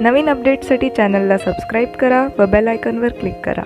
नवीन अपडेटसाठी चॅनलला सबस्क्राईब करा व बेल आयकॉनवर क्लिक करा.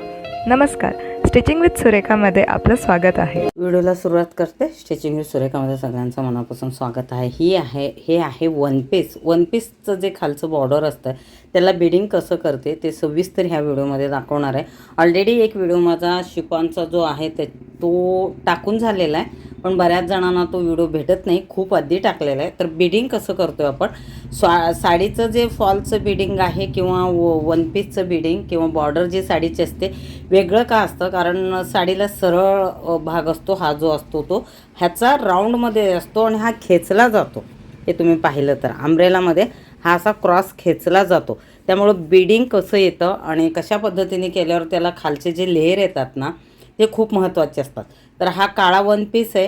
नमस्कार. स्टिचिंग विथ सुरेखामध्ये आपलं स्वागत आहे. व्हिडिओला सुरुवात करते. स्टिचिंग विथ सुरेखामध्ये सगळ्यांचं मनापासून स्वागत आहे. ही आहे हे आहे वन पीस वन पीसचं जे खालचं बॉर्डर असतं त्याला बिडिंग कसं करते ते सविस्तर ह्या व्हिडिओमध्ये दाखवणार आहे. ऑलरेडी एक व्हिडिओ माझा शिकवांचा जो आहे ते तो टाकून झालेला आहे. पण बऱ्याच जणांना तो व्हिडिओ भेटत नाही खूप आधी टाकलेला आहे. तर बिडिंग कसं करतो आपण स्वा साडीचं जे फॉलचं बिडिंग आहे किंवा वन पीसचं बिडिंग किंवा बॉर्डर जी साडीची असते वेगळं का असतं? कारण साडीला सरळ भाग असतो हा जो असतो तो ह्याचा राऊंडमध्ये असतो आणि हा खेचला जातो. हे तुम्ही पाहिलं तर. आंब्रेलामध्ये हा असा क्रॉस खेचला जातो. त्यामुळं बिडिंग कसं येतं आणि कशा पद्धतीने केल्यावर त्याला खालचे जे लेअर येतात ना ते खूप महत्त्वाचे असतात. तर हा काळा वन पीस आहे.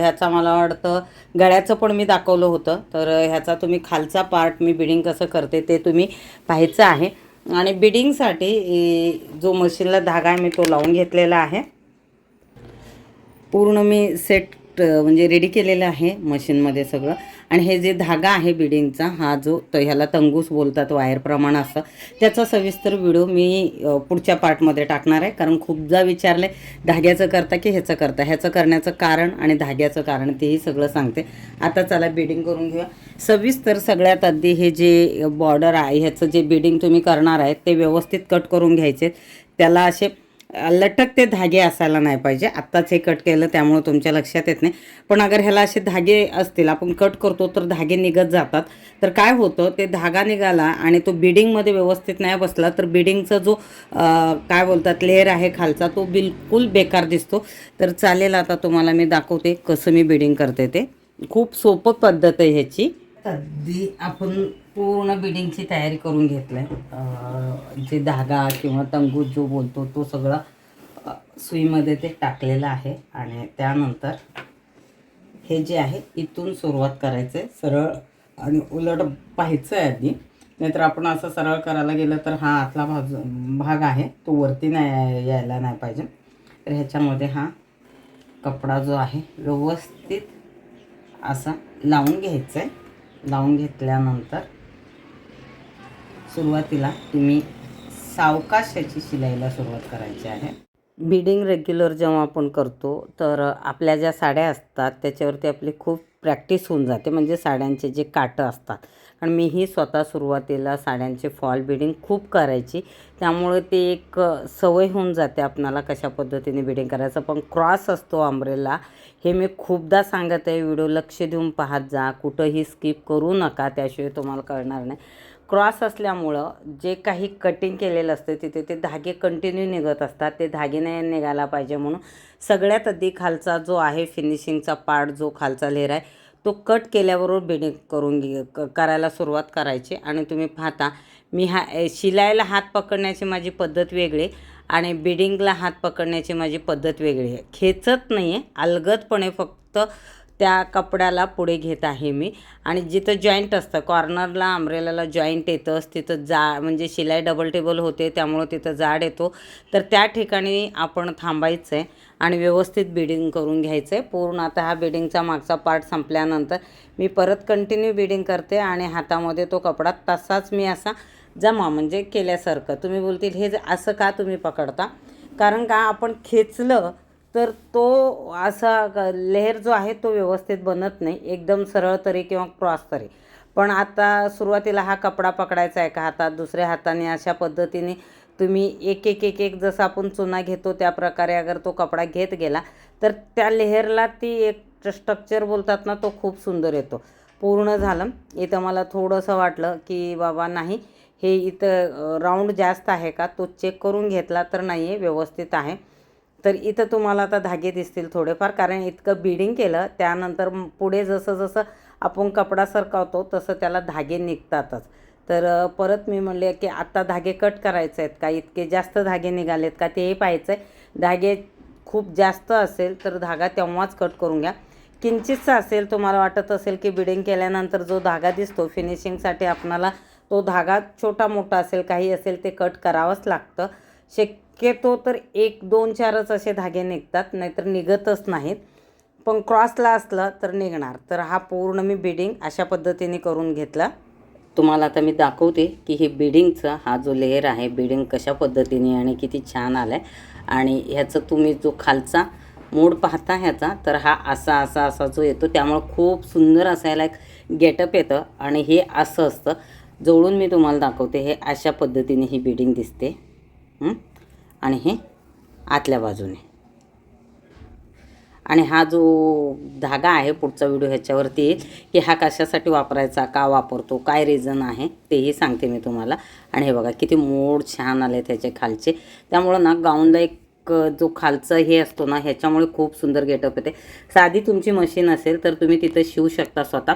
ह्याचा मला वाटतं गळ्याचं पण मी दाखवलं होतं. तर ह्याचा तुम्ही खालचा पार्ट मी बिडिंग कसं करते ते तुम्ही पाहायचं आहे. आणि बिडिंगसाठी जो मशीनला धागा आहे मी तो लावून घेतलेला आहे. पूर्ण मी सेट म्हणजे रेडी केलेलं आहे मशीनमध्ये सगळं. आणि हे जे धागा आहे बिडिंगचा हा जो तर ह्याला तंगूस बोलतात वायरप्रमाणे असतं त्याचा सविस्तर व्हिडिओ मी पुढच्या पार्टमध्ये टाकणार आहे. कारण खूपदा विचारले धाग्याचं करता की ह्याचं करता? ह्याचं करण्याचं कारण आणि धाग्याचं कारण तेही सगळं सांगते. आता चला बिडिंग करून घेऊया. सविस्तर सगळ्यात आधी हे जे बॉर्डर आहे ह्याचं जे बिडिंग तुम्ही करणार आहे ते व्यवस्थित कट करून घ्यायचे त्याला असे लटकते धागे असायला नाही पाहिजे. आत्ताच हे कट केलं त्यामुळं तुमच्या लक्षात येत नाही. पण अगर ह्याला असे धागे असतील आपण कट करतो तर धागे निघत जातात. तर काय होतं ते धागा निघाला आणि तो बिडिंगमध्ये व्यवस्थित नाही बसला तर बिडिंगचा जो काय बोलतात लेअर आहे खालचा तो बिलकुल बेकार दिसतो. तर चालेल आता तुम्हाला मी दाखवते कसं मी बिडिंग करते ते. खूप सोपं पद्धत आहे ह्याची. अगदी आपण पूर्ण बिडिंगची तयारी करून घेतलं आहे जे धागा किंवा तंगूत जो बोलतो तो सगळा सुईमध्ये ते टाकलेलं आहे आणि त्यानंतर हे जे आहे इथून सुरुवात करायचं आहे सरळ आणि उलट पाहायचं आहे आधी. नाहीतर आपण असं सरळ करायला गेलं तर हा आतला भाग भाग आहे तो वरती नाही यायला नाही पाहिजे. तर ह्याच्यामध्ये हा कपडा जो आहे व्यवस्थित असा लावून घ्यायचा आहे लावून घेतल्यानंतर सुरुवातीला तुम्ही सावकाश याची शिलाईला सुरुवात करायची आहे. बिडिंग रेग्युलर जेव्हा आपण करतो तर आपल्या ज्या साड्या असतात त्याच्यावरती आपली खूप प्रॅक्टिस होऊन जाते. म्हणजे साड्यांचे जे काटं असतात. कारण मीही स्वतः सुरुवातीला साड्यांचे फॉल बिडिंग खूप करायची. त्यामुळे ते एक सवय होऊन जाते आपणाला कशा पद्धतीने बिडिंग करायचं. पण क्रॉस असतो आंब्रेला हे मी खूपदा सांगत आहे. व्हिडिओ लक्ष देऊन पाहत जा. कुठंही स्किप करू नका. त्याशिवाय तुम्हाला कळणार नाही. क्रॉस असल्यामुळं जे काही कटिंग केलेलं असतं तिथे ते धागे कंटिन्यू निघत असतात. ते धागे नाही निघायला पाहिजे म्हणून सगळ्यात आधी खालचा जो आहे फिनिशिंगचा पार्ट जो खालचा लेअर आहे तो कट केल्याबरोबर बिडिंग करून घे क- करायला सुरुवात करायची. आणि तुम्ही पाहता मी हा शिलाईला हात पकडण्याची माझी पद्धत वेगळी आणि बिडिंगला हात पकडण्याची माझी पद्धत वेगळी आहे. खेचत नाही आहे अलगदपणे फक्त त्या कपड्याला पुढे घेत आहे मी. आणि जिथं जॉईंट असतं कॉर्नरला आंब्रेलाला जॉईंट येतंच तिथं जा म्हणजे शिलाई डबल टेबल होते त्यामुळं तिथं जाड येतो. तर त्या ठिकाणी आपण थांबायचं आहे आणि व्यवस्थित बिडिंग करून घ्यायचं आहे पूर्ण आता हा बिडिंगचा मागचा पार्ट संपल्यानंतर मी परत कंटिन्यू बिडिंग करते आणि हातामध्ये तो कपडा तसाच मी असा जमा म्हणजे केल्यासारखं. तुम्ही बोलतील हे ज- असं का तुम्ही पकडता? कारण का आपण खेचलं तर तो असा लेहर जो आहे तो व्यवस्थित बनत नाही. एकदम सरळ तरी किंवा क्रॉस तरी. पण आता सुरुवातीला हा कपडा पकडायचा आहे का हातात दुसऱ्या हाताने अशा पद्धतीने तुम्ही एक एक एक एक जसं आपण चुना घेतो त्या प्रकारे अगर तो कपडा घेत गेला तर त्या लेहरला ती एक स्ट्रक्चर बोलतात ना तो खूप सुंदर येतो. पूर्ण झालं. इथं मला थोडंसं वाटलं की बाबा नाही हे इथं राऊंड जास्त आहे का? तो चेक करून घेतला तर नाही आहे व्यवस्थित आहे. तर इथं तुम्हाला आता धागे दिसतील थोडेफार कारण इतकं बिडिंग केलं त्यानंतर पुढे जसं जसं आपण कपडा सरकावतो तसं त्याला धागे निघतातच. तर परत मी म्हणले की आत्ता धागे कट करायचे आहेत का? इतके जास्त धागे निघालेत का? तेही पाहायचं आहे धागे खूप जास्त असेल तर धागा तेव्हाच कट करून घ्या. किंचितचा असेल तुम्हाला वाटत असेल की बिडिंग केल्यानंतर जो धागा दिसतो फिनिशिंगसाठी आपणाला तो धागा छोटा मोठा असेल काही असेल ते कट करावंच लागतं. शक्यतो तर एक दोन चारच असे धागे निघतात नाहीतर निघतच नाहीत. पण क्रॉसला असलं तर निघणार. तर हा पूर्ण मी बिडिंग अशा पद्धतीने करून घेतला. तुम्हाला आता मी दाखवते की हे बिडिंगचा हा जो लेअर आहे बिडिंग कशा पद्धतीने आणि किती छान आला आहे आणि ह्याचं तुम्ही जो खालचा मोड पाहता ह्याचा तर हा असा असा असा जो येतो त्यामुळं खूप सुंदर असायला एक गेटअप येतं. आणि हे असं असतं. जवळून मी तुम्हाला दाखवते हे अशा पद्धतीने ही बिडिंग दिसते. हं? आणि हे आतल्या बाजूने. आणि हा जो धागा आहे पुढचा व्हिडिओ ह्याच्यावरती येईल की हा कशासाठी वापरायचा का वापरतो काय रिझन आहे तेही सांगते मी तुम्हाला. आणि हे बघा किती मोड छान आले त्याचे खालचे. त्यामुळं ना गाऊनला एक जो खालचा हे असतो ना ह्याच्यामुळे खूप सुंदर गेटअप येते. साधी तुमची मशीन असेल तर तुम्ही तिथं शिवू शकता स्वतः.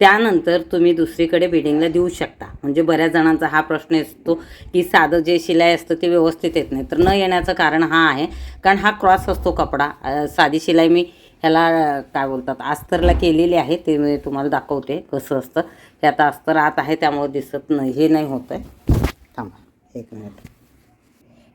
त्यानंतर तुम्ही दुसरीकडे बिडिंगला देऊ शकता. म्हणजे बऱ्याच जणांचा हा प्रश्न असतो की साधं जे शिलाई असतं ते व्यवस्थित येत नाही. तर न येण्याचं कारण हा आहे. कारण हा क्रॉस असतो कपडा. साधी शिलाई मी ह्याला काय बोलतात अस्तरला केलेली आहे. ते मी तुम्हाला दाखवते कसं असतं. हे आता अस्तर आत आहे त्यामुळे दिसत नाही. हे नाही होत आहे. थांबा एक मिनिट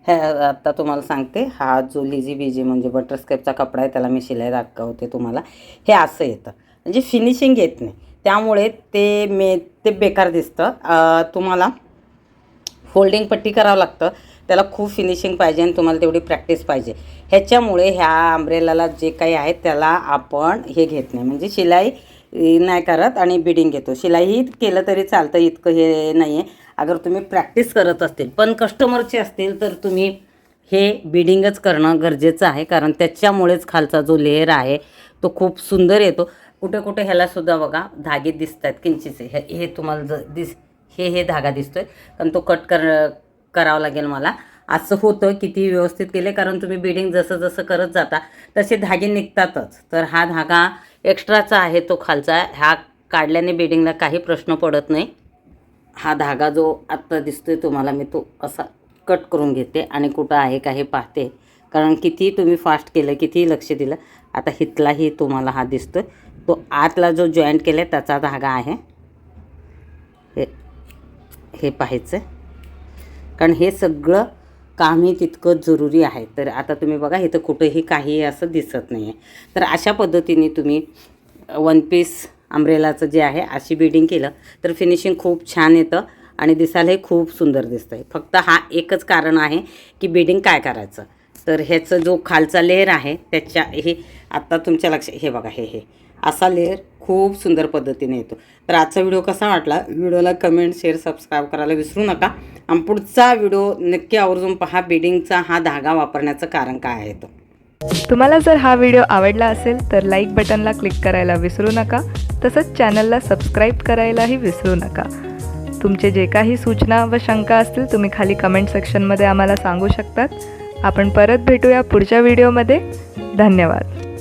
हे आत्ता तुम्हाला सांगते. हा जो लिजी बिजी म्हणजे बटरस्केपचा कपडा आहे त्याला मी शिलाई दाखवते तुम्हाला. हे असं येतं. म्हणजे फिनिशिंग येत नाही. त्यामुळे ते मे ते बेकार दिसतं. तुम्हाला फोल्डिंग पट्टी करावं लागतं. त्याला खूप फिनिशिंग पाहिजे आणि तुम्हाला तेवढी प्रॅक्टिस पाहिजे. ह्याच्यामुळे ह्या आंब्रेलाला जे काही आहे त्याला आपण हे घेत नाही. म्हणजे शिलाई नाही करत आणि बिडिंग घेतो. शिलाईही केलं तरी चालतं इतकं हे नाही आहे अगर तुम्ही प्रॅक्टिस करत असतील पण कस्टमरचे असतील तर तुम्ही हे बिडिंगच करणं गरजेचं आहे. कारण त्याच्यामुळेच खालचा जो लेअर आहे तो खूप सुंदर येतो. कुठे कुठे ह्याला सुद्धा बघा धागे दिसत आहेत किंचिचे हे हे तुम्हाला ज दिस हे हे धागा दिसतोय. कारण तो कट कर करावा लागेल मला. असं होतं किती व्यवस्थित केले कारण तुम्ही बिडिंग जसं जसं करत जाता तसे धागे निघतातच. तर हा धागा एक्स्ट्राचा आहे तो खालचा. ह्या काढल्याने बिडिंगला काही प्रश्न पडत नाही. हा धागा जो आत्ता दिसतोय तुम्हाला मी तो असा कट करून घेते आणि कुठं आहे का हे पाहते. कारण किती तुम्ही फास्ट केलं कितीही लक्ष दिलं आता हितलाही तुम्हाला हा दिसतोय. तो आतला जो जॉईंट केला आहे त्याचा धागा आहे. हे हे पाहायचं कारण हे सगळं कामही तितकं जरुरी आहे. तर आता तुम्ही बघा इथं कुठंही काही असं दिसत नाही आहे तर अशा पद्धतीने तुम्ही वन पीस अम्ब्रेलाचं जे आहे अशी बिडिंग केलं तर फिनिशिंग खूप छान येतं आणि दिसायलाही खूप सुंदर दिसतं आहे फक्त हा एकच कारण आहे की बिडिंग काय करायचं. तर ह्याचं जो खालचा लेअर आहे त्याच्या हे आत्ता तुमच्या लक्षात हे बघा हे हे. असा लेअर खूप सुंदर पद्धतीने येतो. तर आजचा व्हिडिओ कसा वाटला? व्हिडिओला कमेंट शेअर सबस्क्राईब करायला विसरू नका. आणि पुढचा व्हिडिओ नक्की आवर्जून पहा. बिडिंगचा हा धागा वापरण्याचं कारण काय आहे तो. तुम्हाला जर हा व्हिडिओ आवडला असेल तर लाईक बटनला क्लिक करायला विसरू नका. तसंच चॅनलला सबस्क्राईब करायलाही विसरू नका. तुमचे जे काही सूचना व शंका असतील तुम्ही खाली कमेंट सेक्शनमध्ये आम्हाला सांगू शकतात. आपण परत भेटूया पुढच्या व्हिडिओमध्ये. धन्यवाद.